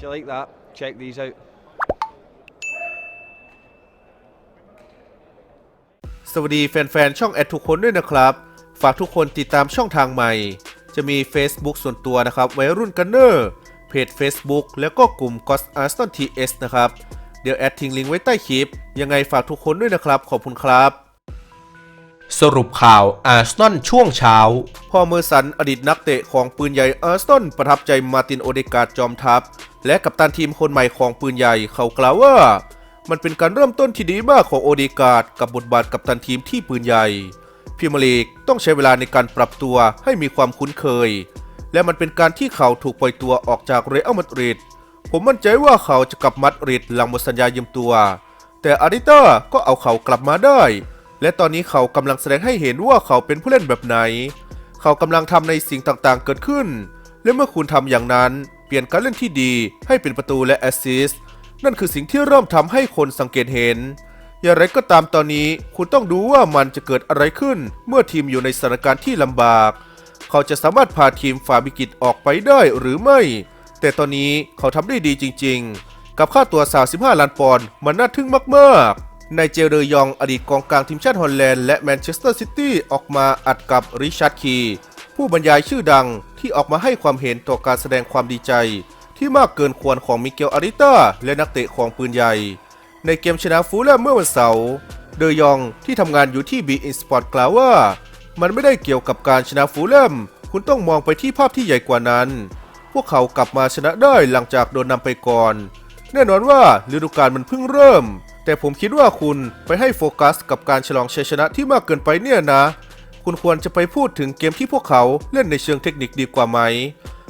If you like that, check these out. สวัสดีแฟนๆ ช่องแอดทุกคนด้วยนะครับ ฝากทุกคนติดตามช่องทางใหม่ จะมี Facebook ส่วนตัวนะครับวัยรุ่นกันเนอร์ เพจ Facebook แล้วก็กลุ่ม g o s a r s t o n TS นะครับ เดี๋ยวแอดทิ้งลิงก์ไว้ใต้คลิป ยังไงฝากทุกคนด้วยนะครับ ขอบคุณครับ สรุปข่าวอาร์ซนอลช่วงเช้าพอเมอร์สันอดีตนักเตะของปืนใหญ่อาร์ซนอลประทับใจมาร์ตินโอเดกาดจอมทัพ และกัปตันทีมคนใหม่ของปืนใหญ่เขากล่าวว่า มันเป็นการเริ่มต้นที่ดีมากของโอเดกาดกับบทบาทกัปตันทีมที่ปืนใหญ่พรีเมียร์ลีกต้องใช้เวลาในการปรับตัวให้มีความคุ้นเคย และมันเป็นการที่เขาถูกปล่อยตัวออกจากเรอัลมาดริดผมมั่นใจว่าเขาจะกลับมาดริดหลังหมดสัญญายืมตัว แต่อาริต้าก็เอาเขากลับมาได้ และตอนนี้เขากำลังแสดงให้เห็นว่าเขาเป็นผู้เล่นแบบไหน เขากำลังทำในสิ่งต่างๆ เกิดขึ้น และเมื่อคุณทำอย่างนั้น เปลี่ยนการเล่นที่ดีให้เป็นประตูและแอสซิสต์นั่นคือสิ่งที่เริ่มทำให้คนสังเกตเห็น อย่างไรก็ตามตอนนี้คุณต้องดูว่ามันจะเกิดอะไรขึ้น เมื่อทีมอยู่ในสถานการณ์ที่ลำบาก เขาจะสามารถพาทีมฝ่าวิกฤตออกไปได้หรือไม่ แต่ตอนนี้เขาทำได้ดีจริง ๆ กับค่าตัว 35 ล้านปอนด์มันน่าทึ่งมากๆ ในเจเรยองอดีตกองกลางทีมชาติฮอลแลนด์และแมนเชสเตอร์ซิตี้ออกมาอัดกับริชาร์ดคีผู้บรรยายชื่อดังที่ออกมาให้ความเห็นต่อการแสดงความดีใจ ที่มากเกินควรของมิเกลอาริต้าและนักเตะของปืนใหญ่ ในเกมชนะฟูลแลมเมื่อวันเสาร์เดยองที่ทำงานอยู่ที่บีอินสปอร์ตกล่าวว่า มันไม่ได้เกี่ยวกับการชนะฟูลแลมคุณต้องมองไปที่ภาพที่ใหญ่กว่านั้น พวกเขากลับมาชนะได้หลังจากโดนนำไปก่อน แน่นอนว่าฤดูกาลมันเพิ่งเริ่ม แต่ผมคิดว่าคุณไปให้โฟกัสกับการฉลองชัยชนะที่มากเกินไปเนี่ยนะ คุณควรจะไปพูดถึงเกมที่พวกเขาเล่นในเชิงเทคนิคดีกว่าไหม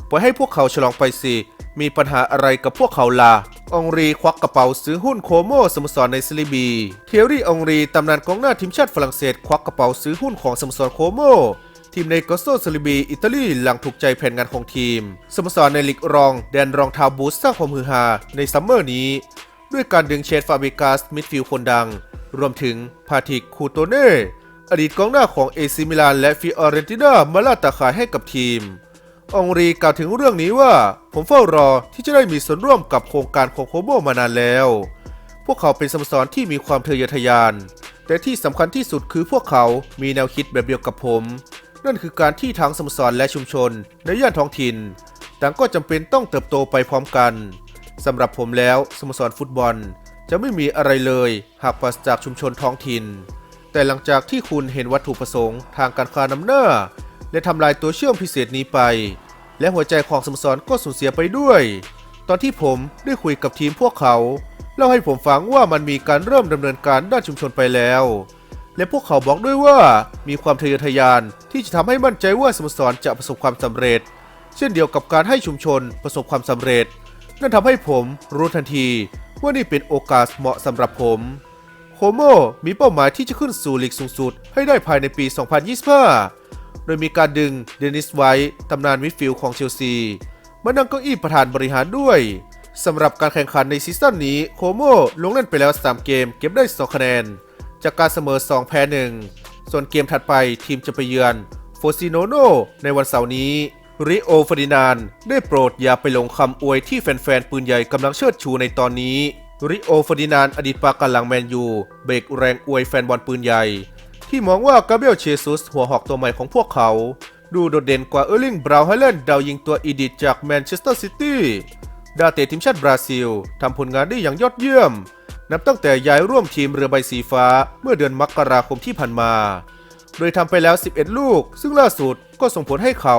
ปล่อยให้พวกเขาฉลองไปสิ มีปัญหาอะไรกับพวกเขาล่ะ องรีควักกระเป๋าซื้อหุ้นโคโมสโมสรในซิลิบี เทอรี่องรีตำนานกองหน้าทีมชาติฝรั่งเศส ควักกระเป๋าซื้อหุ้นของสโมสรโคโมทีมในกอสโซซิลิบี อิตาลีหลังถูกใจแผนงานของทีมสโมสรในลีกรอง แดนรองเท้าบูสสร้างความฮือฮาในซัมเมอร์นี้ ด้วยการดึงเชดฟาเบกาสมิดฟิลด์คนดัง รวมถึงพาทิกคูโตเน่อดีตกองหน้าของเอซิมิลานและฟิออเรนติน่ามาล่าตาขายให้กับทีม องรีกล่าวถึงเรื่องนี้ว่า ผมเฝ้ารอที่จะได้มีส่วนร่วมกับโครงการของโคโมมานานแล้ว พวกเขาเป็นสโมสรที่มีความทะเยอทะยาน แต่ที่สำคัญที่สุดคือพวกเขามีแนวคิดแบบเดียวกับผม นั่นคือการที่ทั้งสโมสรและชุมชนในย่านท้องถิ่นต่างก็จำเป็นต้องเติบโตไปพร้อมกัน สำหรับผมแล้วสโมสรฟุตบอล จะไม่มีอะไรเลย หากปราศจากชุมชนท้องถิ่น แต่หลังจากที่คุณเห็นวัตถุประสงค์ทางการค้านำหน้า และทำลายตัวเชื่อมพิเศษนี้ไป และหัวใจของสโมสรก็สูญเสียไปด้วย ตอนที่ผมได้คุยกับทีมพวกเขาเล่าให้ผมฟังว่ามันมีการเริ่มดำเนินการด้านชุมชนไปแล้ว และพวกเขาบอกด้วยว่ามีความทะเยอทะยานที่จะทำให้มั่นใจว่าสโมสรจะประสบความสำเร็จ เช่นเดียวกับการให้ชุมชนประสบความสำเร็จ นั่นทำให้ผมรู้ทันทีว่านี่เป็นโอกาสเหมาะสำหรับผมโคโมมีเป้าหมายที่จะขึ้นสู่ลีกสูงสุดให้ได้ภายในปี 2025 โดยมีการดึงเดนิสไวท์ตำนานมิดฟิลด์ของเชลซี มานั่งเก้าอี้ประธานบริหารด้วยสำหรับการแข่งขันในซีซั่นนี้โคโมลงเล่นไปแล้ว 3 เกมเก็บได้ 2 คะแนน จากการเสมอ 2 แพ้ 1 ส่วนเกมถัดไปทีมจะไปเยือนโฟซิโนโนในวันเสาร์นี้ ริโอฟดินานได้โปรดอย่าไปลงคำอวยที่แฟนๆ ปืนใหญ่กำลังเชิดชูในตอนนี้ ริโอฟดินานอดีตปากันหลังแมนยู เบรกแรงอวยแฟนบอลปืนใหญ่ ที่มองว่ากาเบรียลเชซุส หัวหอกตัวใหม่ของพวกเขา ดูโดดเด่นกว่าเออร์ลิงบราวน์ไฮแลนด์ดาวยิงตัวอีดิทจากแมนเชสเตอร์ซิตี้ดาเตะทีมชาติบราซิลทำผลงานได้อย่างยอดเยี่ยม นับตั้งแต่ย้ายร่วมทีมเรือใบสีฟ้าเมื่อเดือนมกราคมที่ผ่านมา โดยทำไปแล้ว 11 ลูก ซึ่งล่าสุดก็ส่งผลให้เขา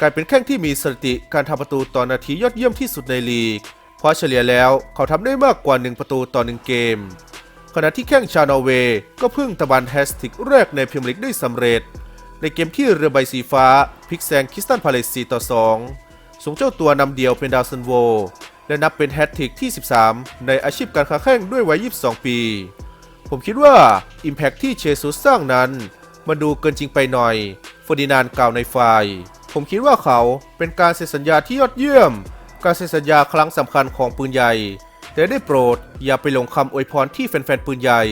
กลายเป็นแข้งที่มีสถิติการทำประตูต่อนาทียอดเยี่ยมที่สุดในลีก เพราะเฉลี่ยแล้วเขาทำได้มากกว่า 1 ประตูต่อ 1 เกม ขณะที่แข้งชาวนอร์เวย์ก็เพิ่งตะบันแฮสติกแรกในพรีเมียร์ลีกได้สำเร็จ ในเกมที่เรือใบสีฟ้าพลิกแซงคิสตันพาเลซ4ต่อ 2ส่งเจ้าตัวนำเดียวเป็นดาวซันโว และนับเป็นแฮตทริกที่ 13 ในอาชีพการค้าแข้งด้วยวัย 22 ปี ผมคิดว่า Impact ที่เชซุสสร้างนั้น มันดูเกินจริงไปหน่อยเฟอร์ดินานกล่าวในไฟล์ ผมคิดว่าเขาเป็นการเซ็นสัญญาที่ยอดเยี่ยม การเซ็นสัญญาครั้งสำคัญของปืนใหญ่ แต่ได้โปรดอย่าไปหลงคำอวยพรที่แฟนๆปืนใหญ่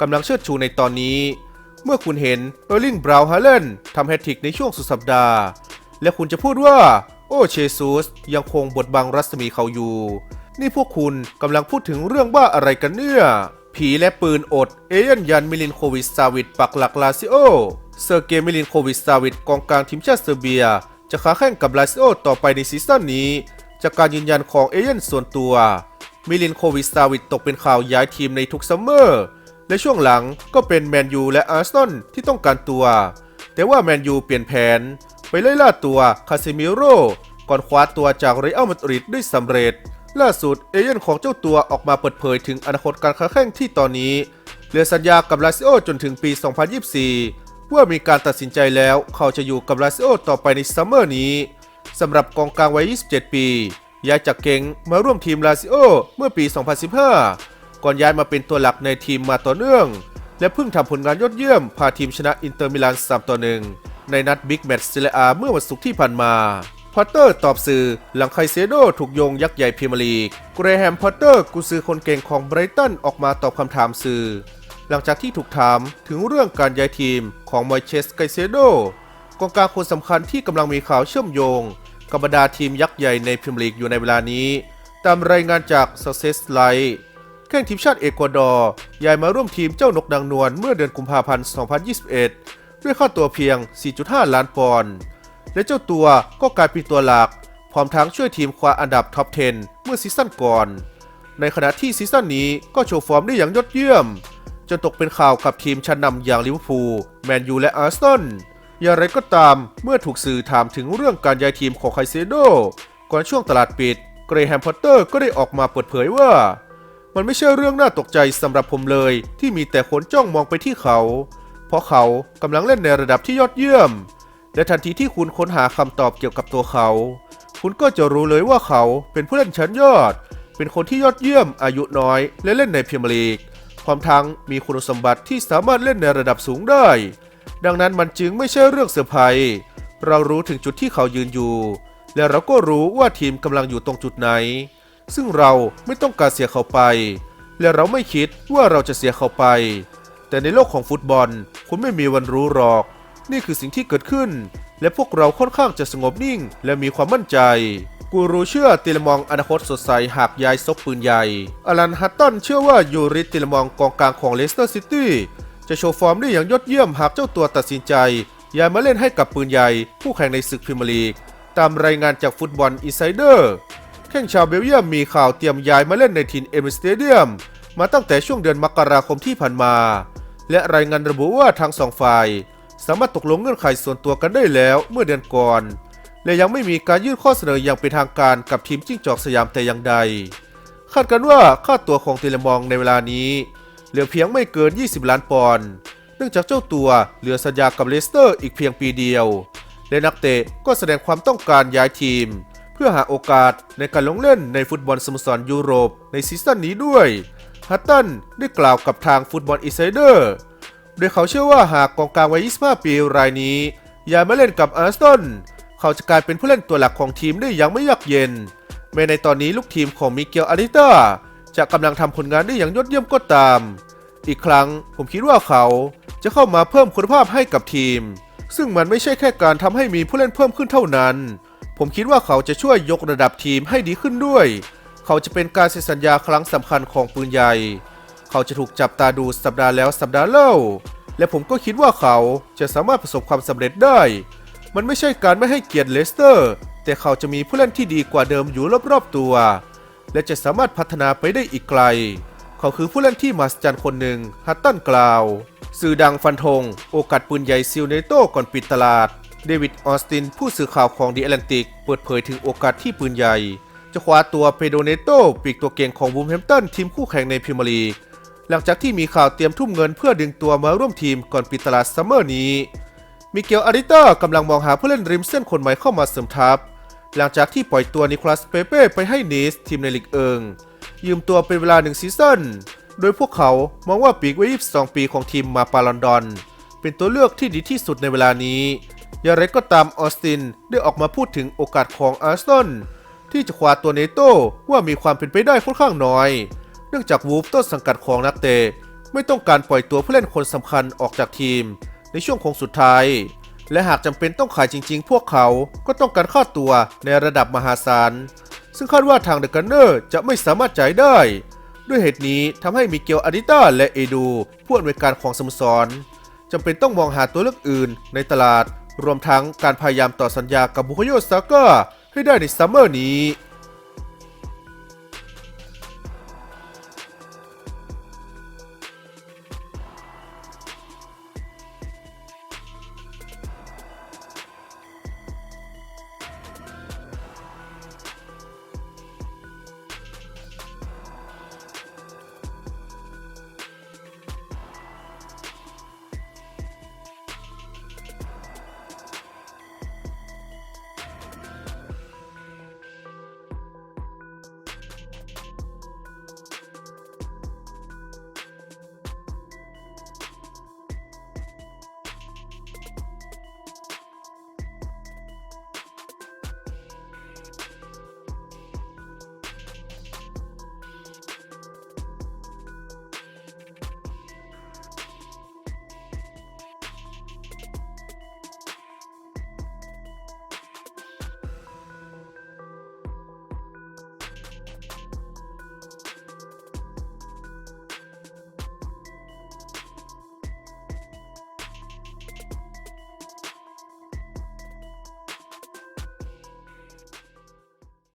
กำลังเชิดชูในตอนนี้ เมื่อคุณเห็นเออร์ลิงบราวน์ฮาเลนทำแฮตทริกในช่วงสุดสัปดาห์ และคุณจะพูดว่า โอ้เชซูส ยังคงบดบังรัศมีเขาอยู่ นี่พวกคุณกำลังพูดถึงเรื่องบ้าอะไรกันเนี่ย ผีและปืนอด เอเยนยันมิลินโควิชซาวิดปักหลักลาซิโอ เซอร์เกย์มิลินโควิชซาวิดกองกลางทีมชาติเซอร์เบีย จะค้าแข่งกับลาซิโอต่อไปในซีซั่นนี้ จากการยืนยันของเอเย่นส่วนตัว มิลินโควิชซาวิดตกเป็นข่าวย้ายทีมในทุกซัมเมอร์ และช่วงหลังก็เป็นแมนยูและอาร์เซนอลที่ต้องการตัว แต่ว่าแมนยูเปลี่ยนแผน ไปไล่ล่าตัวคาเซมิโร่ก่อนคว้าตัวจากเรอัลมาดริดได้สำเร็จ ล่าสุดเอเย่นของเจ้าตัวออกมาเปิดเผยถึงอนาคตการค้าแข่งที่ตอนนี้เหลือสัญญากับลาซิโอจนถึงปี 2024 ว่ามีการตัดสินใจแล้วเขาจะอยู่กับลาซิโอต่อไปในซัมเมอร์นี้สำหรับกองกลางวัย 27 ปี ย้ายจากเก่งมาร่วมทีมลาซิโอเมื่อปี 2015 ก่อนย้ายมาเป็นตัวหลักในทีมมาต่อเนื่อง และเพิ่งทำผลงานยอดเยี่ยม พาทีมชนะอินเตอร์มิลาน 3 ต่อ 1 ในนัดบิ๊กแมตช์ซิเลอาเมื่อวันศุกร์ที่ผ่านมาพอตเตอร์ตอบสื่อหลังไคเซโดถูกโยงยักษ์ใหญ่พรีเมียร์ลีกเกรแฮมพอตเตอร์กุซือคนเก่งของไบรตันออกมาตอบคำถามสื่อ หลังจากที่ถูกถามถึงเรื่องการย้ายทีมของมอยเชสไกเซโดกองกลางคนสำคัญที่กำลังมีข่าวเชื่อมโยงกับบรรดาทีมยักษ์ใหญ่ในพรีเมียร์ลีกอยู่ในเวลานี้ ตามรายงานจาก Success Light แข่งทีมชาติเอกวาดอร์ย้ายมาร่วมทีมเจ้านกนางนวลเมื่อเดือนกุมภาพันธ์ 2021 ด้วยค่าตัวเพียง 4.5 ล้านปอนด์และเจ้าตัวก็กลายเป็นตัวหลัก พร้อมทั้งช่วยทีมคว้าอันดับท็อป 10 เมื่อซีซั่นก่อน ในขณะที่ซีซั่นนี้ก็โชว์ฟอร์มได้อย่างยอดเยี่ยม จนตกเป็นข่าวกับทีมชั้นนำอย่างลิเวอร์พูลแมนยูและอาร์เซนอลอย่างไรก็ตามเมื่อถูกสื่อถามถึงเรื่องการย้ายทีมของไคเซโดก่อนช่วงตลาดปิด เกรแฮมพอตเตอร์ก็ได้ออกมาเปิดเผยว่า มันไม่ใช่เรื่องน่าตกใจสำหรับผมเลย ที่มีแต่คนจ้องมองไปที่เขา เพราะเขากำลังเล่นในระดับที่ยอดเยี่ยม และทันทีที่คุณค้นหาคำตอบเกี่ยวกับตัวเขา คุณก็จะรู้เลยว่าเขาเป็นผู้เล่นชั้นยอด เป็นคนที่ยอดเยี่ยมอายุน้อยและเล่นในพรีเมียร์ลีก พร้อมทั้งมีคุณสมบัติที่สามารถเล่นในระดับสูงได้ ดังนั้นมันจึงไม่ใช่เรื่องเซอร์ไพรส์เรารู้ถึงจุดที่เขายืนอยู่ และเราก็รู้ว่าทีมกำลังอยู่ตรงจุดไหน ซึ่งเราไม่ต้องการเสียเขาไป และเราไม่คิดว่าเราจะเสียเขาไป แต่ในโลกของฟุตบอล คุณไม่มีวันรู้หรอก นี่คือสิ่งที่เกิดขึ้น และพวกเราค่อนข้างจะสงบนิ่ง และมีความมั่นใจ กูรูเชื่อติลมองอนาคตสดใสหากย้ายซบปืนใหญ่ อลันฮัตตันเชื่อว่ายูริติลมองกองกลางของเลสเตอร์ซิตี้จะโชว์ฟอร์มได้อย่างยอดเยี่ยมหากเจ้าตัวตัดสินใจย้ายมาเล่นให้กับปืนใหญ่ ผู้แข่งในศึกพรีเมียร์ลีก ตามรายงานจากฟุตบอลอินไซเดอร์แข่งชาวเบลเยียมมีข่าวเตรียมย้ายมาเล่นในทีมเอเมสเตเดียมมาตั้งแต่ช่วงเดือนมกราคมที่ผ่านมา และรายงานระบุว่าทั้งสองฝ่าย สามารถตกลงเงื่อนไขส่วนตัวกันได้แล้วเมื่อเดือนก่อน และยังไม่มีการยื่นข้อเสนออย่างเป็นทางการกับทีมจิ้งจอกสยามแต่อย่างใด คาดกันว่าค่าตัวของเทเลมองในเวลานี้ เหลือเพียงไม่เกิน 20 ล้านปอนด์เนื่องจากเจ้าตัวเหลือสัญญากับเลสเตอร์อีกเพียงปีเดียว และนักเตะก็แสดงความต้องการย้ายทีม เพื่อหาโอกาสในการลงเล่นในฟุตบอลสโมสรยุโรปในซีซั่นนี้ด้วยฮัตตันได้กล่าวกับทางฟุตบอลอินไซเดอร์โดยเขาเชื่อว่าหากกองกลางวัย 25 ปีรายนี้ย้ายมาเล่นกับอาร์เซน เขาจะกลายเป็นผู้เล่นตัวหลักของทีมได้อย่างไม่ยากเย็น แม้ในตอนนี้ลูกทีมของมิเกลอาริต้าจะกำลังทำผลงานได้อย่างยอดเยี่ยมก็ตาม อีกครั้งผมคิดว่าเขาจะเข้ามาเพิ่มคุณภาพให้กับทีม ซึ่งมันไม่ใช่แค่การทำให้มีผู้เล่นเพิ่มขึ้นเท่านั้น ผมคิดว่าเขาจะช่วยยกระดับทีมให้ดีขึ้นด้วย เขาจะเป็นการเซ็นสัญญาครั้งสำคัญของปืนใหญ่ เขาจะถูกจับตาดูสัปดาห์แล้วสัปดาห์เล่า และผมก็คิดว่าเขาจะสามารถประสบความสำเร็จได้ มันไม่ใช่การไม่ให้เกียรติเลสเตอร์ แต่เขาจะมีผู้เล่นที่ดีกว่าเดิมอยู่รอบๆตัว และจะสามารถพัฒนาไปได้อีกไกล เขาคือผู้เล่นที่มหัศจรรย์คนหนึ่งฮัตตันกล่าว สื่อดังฟันธง โอกาสปืนใหญ่ซิลเนโต้ก่อนปิดตลาด เดวิดออสติน ผู้สื่อข่าวของดีแอตแลนติก เปิดเผยถึงโอกาสที่ปืนใหญ่ จะคว้าตัวเปโดเนโตปีกตัวเก่งของบูมแฮมตันทีมคู่แข่งในพรีเมียร์ลีกหลังจากที่มีข่าวเตรียมทุ่มเงินเพื่อดึงตัวมาร่วมทีมก่อนปิดตลาดซัมเมอร์นี้ มิเกลอาริต้ากำลังมองหาผู้เล่นริมเส้นคนใหม่เข้ามาเสริมทัพ หลังจากที่ปล่อยตัวนิโคลัสเปเป้ไปให้นีสทีมในลีกเอิง ยืมตัวเป็นเวลาหนึ่งซีซั่น โดยพวกเขามองว่าปีกวัย22 ปีของทีมมาปาลอนดอน เป็นตัวเลือกที่ดีที่สุดในเวลานี้ อย่างไรก็ตามออสตินได้ออกมาพูดถึงโอกาสของอาร์เซนอลที่จะคว้าตัวเนโต้ว่ามีความเป็นไปได้ค่อนข้างน้อย เนื่องจากวูฟต้นสังกัดของนักเตะไม่ต้องการปล่อยตัวผู้เล่นคนสำคัญออกจากทีม ในช่วงโค้งสุดท้าย และหากจำเป็นต้องขายจริงๆ พวกเขาก็ต้องการค่าตัวในระดับมหาศาล ซึ่งคาดว่าทางเดอะกันเนอร์จะไม่สามารถจ่ายได้ ด้วยเหตุนี้ทำให้มิเกลอาริต้าและเอดูผู้อำนวยการของสโมสรจำเป็นต้องมองหาตัวเลือกอื่นในตลาด รวมทั้งการพยายามต่อสัญญากับบุคโยซาก้าให้ได้ในซัมเมอร์นี้